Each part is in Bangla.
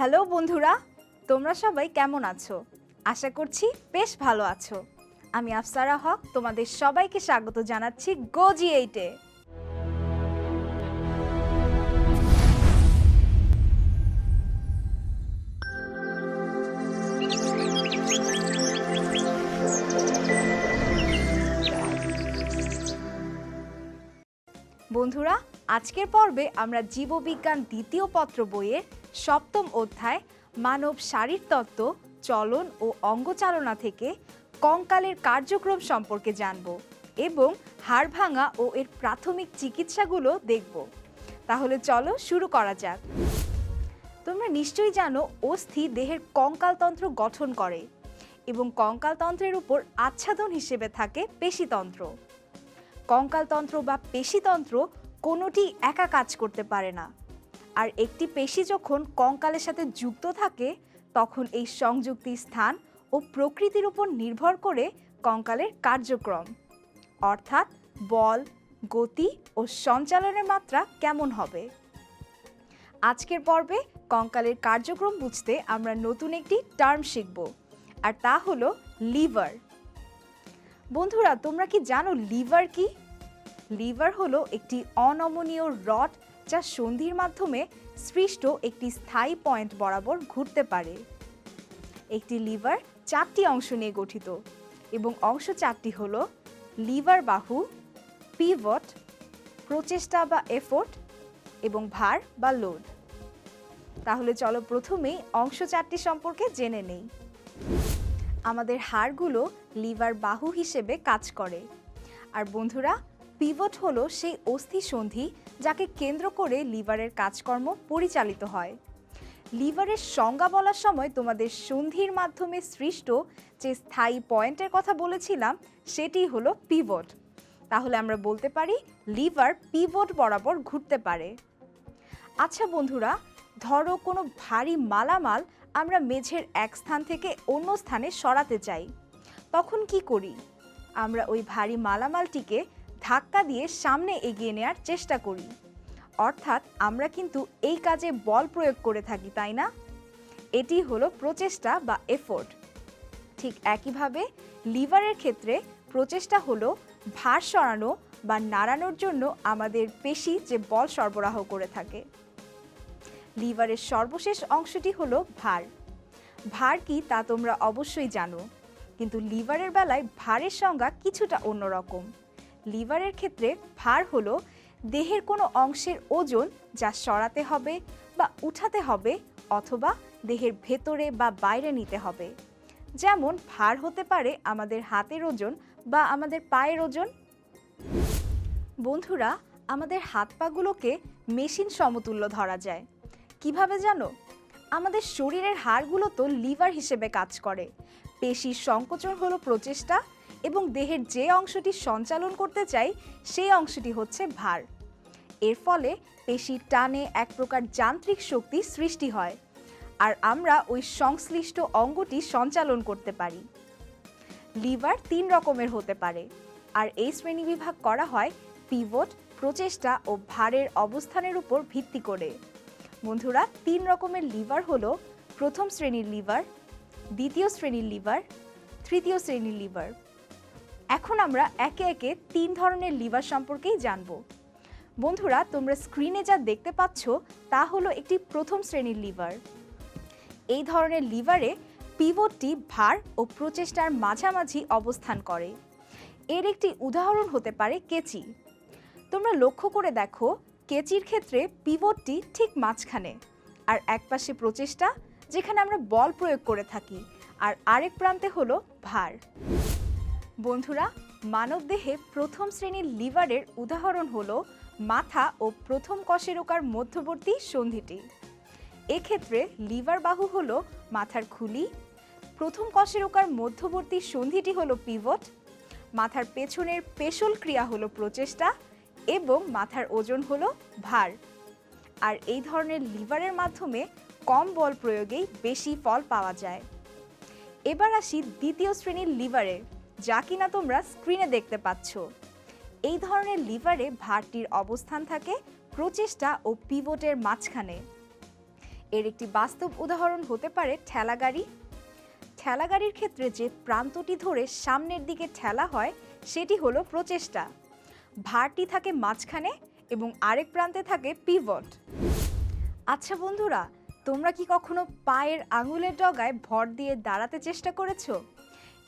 হ্যালো বন্ধুরা, তোমরা সবাই কেমন আছো? আশা করছি বেশ ভালো আছো। আমি আফসারা হক, তোমাদের সবাইকে স্বাগত জানাচ্ছি গোজি এইটে বন্ধুরা, আজকের পর্বে আমরা জীববিজ্ঞান দ্বিতীয় পত্র বইয়ের সপ্তম অধ্যায়, মানব শারীরতত্ত্ব চলন ও অঙ্গচালনা থেকে কঙ্কালের কার্যক্রম সম্পর্কে জানব এবং হাড় ভাঙা ও এর প্রাথমিক চিকিৎসাগুলো দেখব। তাহলে চলো শুরু করা যাক। তোমরা নিশ্চয়ই জানো অস্থি দেহের কঙ্কালতন্ত্র গঠন করে এবং কঙ্কালতন্ত্রের উপর আচ্ছাদন হিসেবে থাকে পেশিতন্ত্র। কঙ্কালতন্ত্র বা পেশিতন্ত্র কোনোটি একা কাজ করতে পারে না। আর একটি পেশি যখন কঙ্কালের সাথে যুক্ত থাকে, তখন এই সংযুক্তি স্থান ও প্রকৃতির উপর নির্ভর করে কঙ্কালের কার্যক্রম। অর্থাৎ বল, গতি ও সঞ্চালনের মাত্রা কেমন হবে? আজকের পর্বে কঙ্কালের কার্যক্রম বুঝতে আমরা নতুন একটি টার্ম শিখব, আর তা হলো লিভার। বন্ধুরা, তোমরা কি জানো লিভার কি? লিভার হলো একটি অনমনীয় রড যা সন্ধির মাধ্যমে সৃষ্ট একটি স্থায়ী পয়েন্ট বরাবর ঘুরতে পারে। একটি লিভার চারটি অংশ নিয়ে গঠিত এবং অংশ চারটি হল লিভার বাহু, পিভট, প্রচেষ্টা বা এফোর্ট এবং ভার বা লোড। তাহলে চলো প্রথমেই অংশ চারটি সম্পর্কে জেনে নেই। আমাদের হাড়গুলো লিভার বাহু হিসেবে কাজ করে। আর বন্ধুরা পিভট হলো সেই অস্থি সন্ধি যাকে কেন্দ্র করে লিভারের কাজকর্ম পরিচালিত হয়। লিভারের সংজ্ঞা বলার সময় তোমাদের সন্ধির মাধ্যমে সৃষ্ট যে স্থায়ী পয়েন্টের কথা বলেছিলাম, সেটি হলো পিভট। তাহলে আমরা বলতে পারি লিভার পিভট বরাবর ঘুরতে পারে। আচ্ছা বন্ধুরা, ধরো কোনো ভারী মালামাল আমরা মেঝের এক স্থান থেকে অন্য স্থানে সরাতে চাই। তখন কি করি? আমরা ওই ভারী মালামালটিকে ধাক্কা দিয়ে সামনে এগিয়ে নেওয়ার চেষ্টা করি। অর্থাৎ আমরা কিন্তু এই কাজে বল প্রয়োগ করে থাকি, তাই না? এটি হলো প্রচেষ্টা বা এফোর্ট ঠিক একইভাবে লিভারের ক্ষেত্রে প্রচেষ্টা হলো ভার সরানো বা নাড়ানোর জন্য আমাদের পেশি যে বল সরবরাহ করে থাকে। লিভারের সর্বশেষ অংশটি হলো ভার। ভার কি তা তোমরা অবশ্যই জানো, কিন্তু লিভারের বেলায় ভারের সংজ্ঞা কিছুটা অন্যরকম। লিভারের ক্ষেত্রে ভার হলো দেহের কোনো অংশের ওজন যা সরাতে হবে বা উঠাতে হবে অথবা দেহের ভেতরে বা বাইরে নিতে হবে। যেমন, ভার হতে পারে আমাদের হাতের ওজন বা আমাদের পায়ের ওজন। বন্ধুরা, আমাদের হাত পাগুলোকে মেশিন সমতুল্য ধরা যায়। কীভাবে জানো? আমাদের শরীরের হাড়গুলো তো লিভার হিসেবে কাজ করে। পেশির সংকোচন হলো প্রচেষ্টা এবং দেহের যে অংশটি সঞ্চালন করতে চাই, সেই অংশটি হচ্ছে ভার। এর ফলে পেশির টানে এক প্রকার যান্ত্রিক শক্তি সৃষ্টি হয়, আর আমরা ওই সংশ্লিষ্ট অঙ্গটি সঞ্চালন করতে পারি। লিভার তিন রকমের হতে পারে, আর এই শ্রেণীবিভাগ করা হয় পিভট, প্রচেষ্টা ও ভারের অবস্থানের উপর ভিত্তি করে। বন্ধুরা, তিন রকমের লিভার হলো প্রথম শ্রেণির লিভার, দ্বিতীয় শ্রেণির লিভার, তৃতীয় শ্রেণির লিভার। এখন আমরা একে একে তিন ধরনের লিভার সম্পর্কেই জানব। বন্ধুরা, তোমরা স্ক্রিনে যা দেখতে পাচ্ছ, তা হলো একটি প্রথম শ্রেণির লিভার। এই ধরনের লিভারে পিভটটি ভার ও প্রচেষ্টার মাঝামাঝি অবস্থান করে। এর একটি উদাহরণ হতে পারে কেচি। তোমরা লক্ষ্য করে দেখো, কেচির ক্ষেত্রে পিভটটি ঠিক মাঝখানে আর একপাশে প্রচেষ্টা, যেখানে আমরা বল প্রয়োগ করে থাকি, আর আরেক প্রান্তে হলো ভার। বন্ধুরা, মানবদেহে প্রথম শ্রেণির লিভারের উদাহরণ হলো মাথা ও প্রথম কশেরোকার মধ্যবর্তী সন্ধিটি। এক্ষেত্রে লিভার বাহু হলো মাথার খুলি, প্রথম কশেরোকার মধ্যবর্তী সন্ধিটি হলো পিভট, মাথার পেছনের পেশল ক্রিয়া হলো প্রচেষ্টা এবং মাথার ওজন হলো ভার। আর এই ধরনের লিভারের মাধ্যমে কম বল প্রয়োগেই বেশি ফল পাওয়া যায়। এবার আসি দ্বিতীয় শ্রেণির লিভারে। যা কিনা তোমরা স্ক্রিনে দেখতে পাচ্ছ। এই ধরনের লিভারে ভারটির অবস্থান থাকে প্রচেষ্টা ও পিভটের মাঝখানে। এর একটি বাস্তব উদাহরণ হতে পারে ঠেলাগাড়ি ঠেলাগাড়ির ক্ষেত্রে যে প্রান্তটি ধরে সামনের দিকে ঠেলা হয়, সেটি হলো প্রচেষ্টা। ভারটি থাকে মাঝখানে এবং আরেক প্রান্তে থাকে পিভট আচ্ছা বন্ধুরা, তোমরা কি কখনো পায়ের আঙুলের ডগায় ভর দিয়ে দাঁড়াতে চেষ্টা করেছ?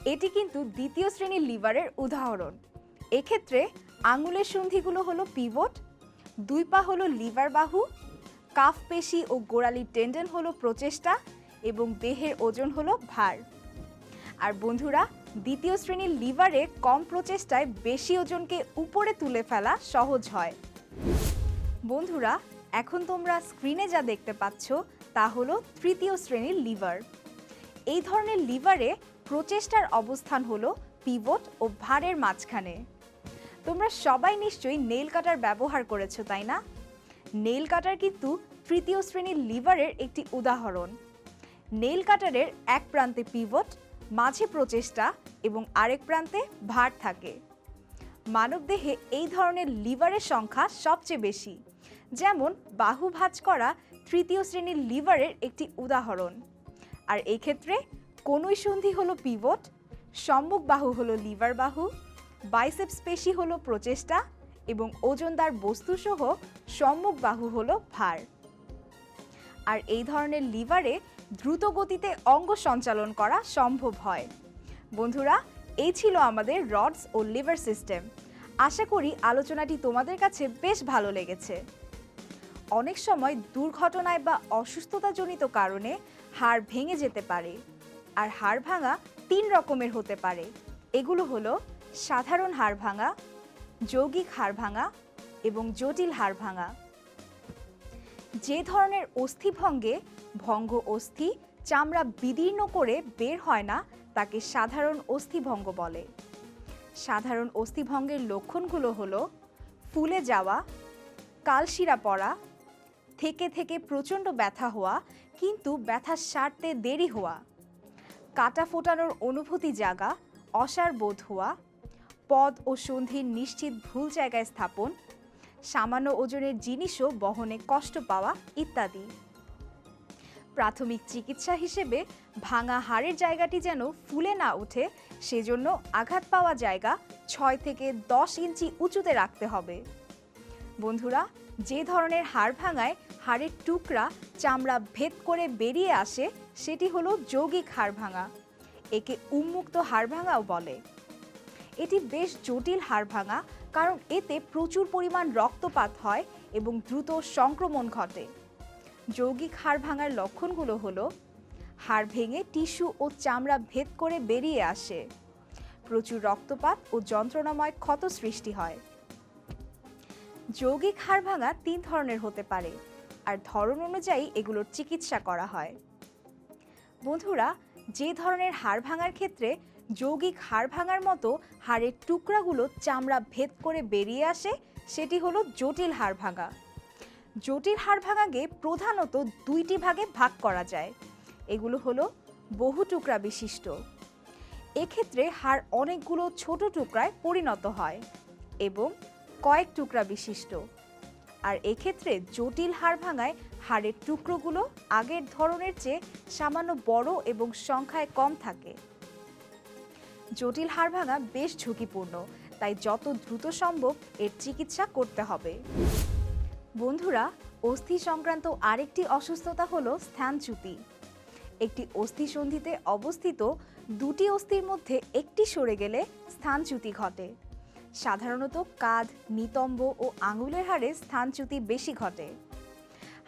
এটি কিন্তু দ্বিতীয় শ্রেণির লিভারের উদাহরণ। এক্ষেত্রে আঙুলের সন্ধিগুলো হলো পিভট, দুই পা হলো লিভার বাহু, কাফ পেশি ও গোড়ালির টেন্ডন হলো প্রচেষ্টা এবং দেহের ওজন হলো ভার। আর বন্ধুরা, দ্বিতীয় শ্রেণির লিভারে কম প্রচেষ্টায় বেশি ওজনকে উপরে তুলে ফেলা সহজ হয়। বন্ধুরা, এখন তোমরা স্ক্রিনে যা দেখতে পাচ্ছ তা হলো তৃতীয় শ্রেণির লিভার। এই ধরনের লিভারে প্রচেষ্টার অবস্থান হলো পিভট ও ভারের মাঝখানে। তোমরা সবাই নিশ্চয়ই নেল কাটার ব্যবহার করেছ, তাই না? নেল কাটার কিন্তু তৃতীয় শ্রেণির লিভারের একটি উদাহরণ। নেল কাটারের এক প্রান্তে পিভট, মাঝে প্রচেষ্টা এবং আরেক প্রান্তে ভার থাকে। মানবদেহে এই ধরনের লিভারের সংখ্যা সবচেয়ে বেশি। যেমন বাহু ভাঁজ করা তৃতীয় শ্রেণির লিভারের একটি উদাহরণ। আর এই ক্ষেত্রে কনুই সন্ধি হলো পিভট, সম্মুখ বাহু হলো লিভার বাহু, বাইসেপস পেশি হলো প্রচেষ্টা এবং ওজনদার বস্তুসহ সম্মুখ বাহু হলো ভার। আর এই ধরনের লিভারে দ্রুত গতিতে অঙ্গ সঞ্চালন করা সম্ভব হয়। বন্ধুরা, এই ছিল আমাদের রডস ও লিভার সিস্টেম। আশা করি আলোচনাটি তোমাদের কাছে বেশ ভালো লেগেছে। অনেক সময় দুর্ঘটনায় বা অসুস্থতাজনিত কারণে হাড় ভেঙে যেতে পারে আর হাড় ভাঙা তিন রকমের হতে পারে। এগুলো হলো সাধারণ হাড় ভাঙা, যৌগিক হাড় ভাঙা এবং জটিল হাড় ভাঙা। যে ধরনের অস্থিভঙ্গে ভঙ্গ অস্থি চামড়া বিদীর্ণ করে বের হয় না, তাকে সাধারণ অস্থিভঙ্গ বলে। সাধারণ অস্থিভঙ্গের লক্ষণগুলো হলো ফুলে যাওয়া, কালশিরা পড়া, থেকে থেকে প্রচণ্ড ব্যথা হওয়া কিন্তু ব্যথা সারতে দেরি হওয়া, কাটা ফোটানোর অনুভূতি জাগা, অসার বোধ হওয়া, পদ ও সন্ধির নিশ্চিত ভুল জায়গায় স্থাপন, সামান্য ওজনের জিনিসও বহনে কষ্ট পাওয়া ইত্যাদি। প্রাথমিক চিকিৎসা হিসেবে ভাঙা হাড়ের জায়গাটি যেন ফুলে না ওঠে, সেজন্য আঘাত পাওয়া জায়গা ছয় থেকে দশ ইঞ্চি উঁচুতে রাখতে হবে। বন্ধুরা, যে ধরনের হাড় ভাঙায় হাড়ের টুকরা চামড়া ভেদ করে বেরিয়ে আসে, সেটি হলো যৌগিক হাড় ভাঙা। একে উন্মুক্ত হাড় ভাঙাও বলে। এটি বেশ জটিল হাড় ভাঙা, কারণ এতে প্রচুর পরিমাণ রক্তপাত হয় এবং দ্রুত সংক্রমণ ঘটে। যৌগিক হাড় ভাঙার লক্ষণগুলো হলো, হাড় ভেঙে টিস্যু ও চামড়া ভেদ করে বেরিয়ে আসে, প্রচুর রক্তপাত ও যন্ত্রণাময় ক্ষত সৃষ্টি হয়। যৌগিক হাড় ভাঙা তিন ধরনের হতে পারে আর ধরন অনুযায়ী এগুলোর চিকিৎসা করা হয়। বন্ধুরা, যে ধরনের হাড় ভাঙার ক্ষেত্রে যৌগিক হাড় ভাঙার মতো হাড়ের টুকরাগুলো চামড়া ভেদ করে বেরিয়ে আসে, সেটি হলো জটিল হাড় ভাঙা। জটিল হাড় ভাঙাকে প্রধানত দুইটি ভাগে ভাগ করা যায়। এগুলো হলো বহু টুকরা বিশিষ্ট। এক্ষেত্রে হাড় অনেকগুলো ছোট টুকরায় পরিণত হয় এবং কয়েক টুকরা বিশিষ্ট। আর এক্ষেত্রে জটিল হাড় ভাঙায় হাড়ের টুকরোগুলো আগের ধরনের চেয়ে সামান্য বড় এবং সংখ্যায় কম থাকে। জটিল হাড় ভাঙা বেশ ঝুঁকিপূর্ণ, তাই যত দ্রুত সম্ভব এর চিকিৎসা করতে হবে। বন্ধুরা, অস্থি সংক্রান্ত আরেকটি অসুস্থতা হলো স্থানচ্যুতি। একটি অস্থি সন্ধিতে অবস্থিত দুটি অস্থির মধ্যে একটি সরে গেলে স্থানচ্যুতি ঘটে। সাধারণত কাঁধ, নিতম্ব ও আঙুলের হাড়ে স্থানচ্যুতি বেশি ঘটে।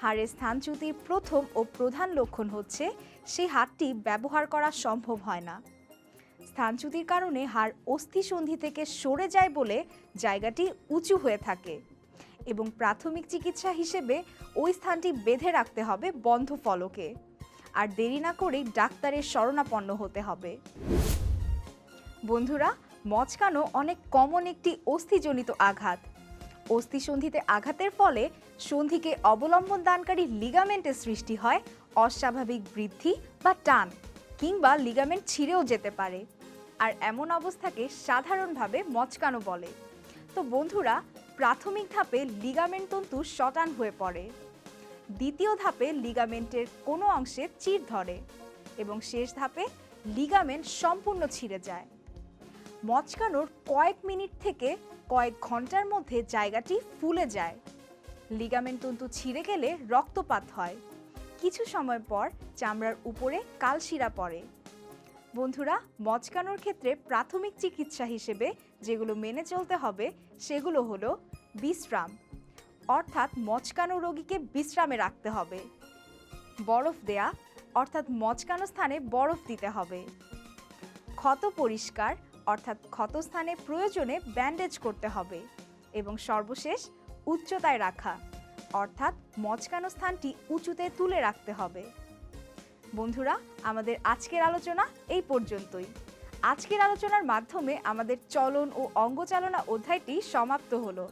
হাড়ের স্থানচ্যুতির প্রথম ও প্রধান লক্ষণ হচ্ছে সেই হাড়টি ব্যবহার করা সম্ভব হয় না। স্থানচ্যুতির কারণে হাড় অস্থিসন্ধি থেকে সরে যায় বলে জায়গাটি উঁচু হয়ে থাকে এবং প্রাথমিক চিকিৎসা হিসেবে ওই স্থানটি বেঁধে রাখতে হবে বন্ধ ফলকে। আর দেরি না করেই ডাক্তারের শরণাপন্ন হতে হবে। বন্ধুরা মচকানো অনেক কমন একটি অস্থিজনিত আঘাত। অস্থিসন্ধিতে আঘাতের ফলে সন্ধিকে অবলম্বন দানকারী লিগামেন্টের সৃষ্টি হয়, অস্বাভাবিক বৃদ্ধি বা টান, কিংবা লিগামেন্ট ছিঁড়েও যেতে পারে। আর এমন অবস্থাকে সাধারণভাবে মচকানো বলে। তো বন্ধুরা, প্রাথমিক ধাপে লিগামেন্ট তন্তু শটান হয়ে পড়ে। দ্বিতীয় ধাপে লিগামেন্টের কোনো অংশে চির ধরে এবং শেষ ধাপে লিগামেন্ট সম্পূর্ণ ছিঁড়ে যায়। মচকানোর কয়েক মিনিট থেকে কয়েক ঘণ্টার মধ্যে জায়গাটি ফুলে যায়। লিগামেন্ট তন্তু ছিঁড়ে গেলে রক্তপাত হয়। কিছু সময় পর চামড়ার উপরে কালশিরা পড়ে। বন্ধুরা, মচকানোর ক্ষেত্রে প্রাথমিক চিকিৎসা হিসেবে যেগুলো মেনে চলতে হবে, সেগুলো হলো বিশ্রাম, অর্থাৎ মচকানো রোগীকে বিশ্রামে রাখতে হবে। বরফ দেয়া, অর্থাৎ মচকানো স্থানে বরফ দিতে হবে। ক্ষত পরিষ্কার অর্থাৎ ক্ষতস্থানে প্রয়োজনে ব্যান্ডেজ করতে হবে এবং সর্বশেষ উচ্চতায় রাখা, অর্থাৎ মচকানো স্থানটি উঁচুতে তুলে রাখতে হবে। বন্ধুরা, আমাদের আজকের আলোচনা এই পর্যন্তই। আজকের আলোচনার মাধ্যমে আমাদের চলন ও অঙ্গচালনা অধ্যায়টি সমাপ্ত হলো।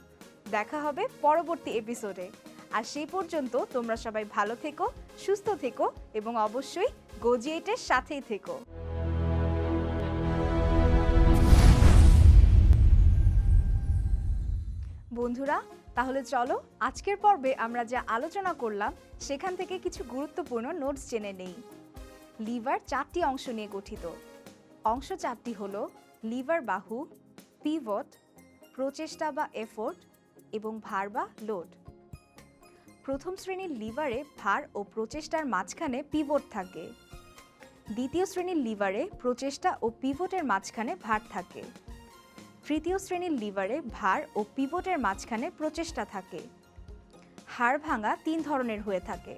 দেখা হবে পরবর্তী এপিসোডে আর সেই পর্যন্ত তোমরা সবাই ভালো থেকো, সুস্থ থেকো এবং অবশ্যই গোজিয়েটের সাথেই থেকো। বন্ধুরা, তাহলে চলো আজকের পর্বে আমরা যা আলোচনা করলাম, সেখান থেকে কিছু গুরুত্বপূর্ণ নোটস জেনে নেই। লিভার চারটি অংশ নিয়ে গঠিত। অংশ চারটি হল লিভার বাহু, পিভট, প্রচেষ্টা বা এফোর্ট এবং ভার বা লোড। প্রথম শ্রেণির লিভারে ভার ও প্রচেষ্টার মাঝখানে পিভট থাকে। দ্বিতীয় শ্রেণির লিভারে প্রচেষ্টা ও পিভটের মাঝখানে ভার থাকে। তৃতীয় শ্রেণির লিভারে ভার ও পিভটের মাঝখানে প্রচেষ্টা থাকে। হাড় ভাঙা তিন ধরনের হয়ে থাকে।